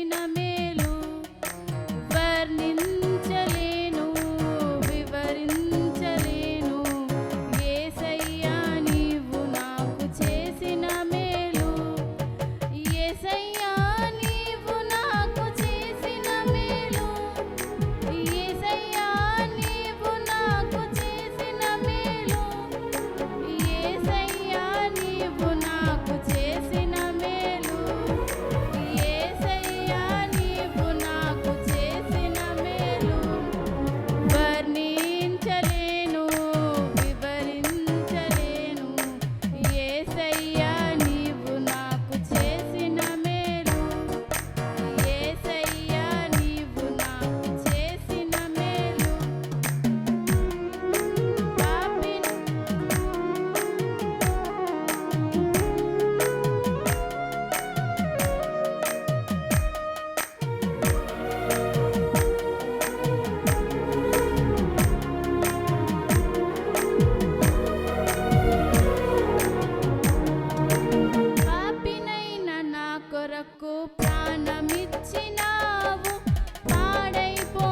Ensina-me కొరకు ప్రాణమిచ్చినావు. పాడైపో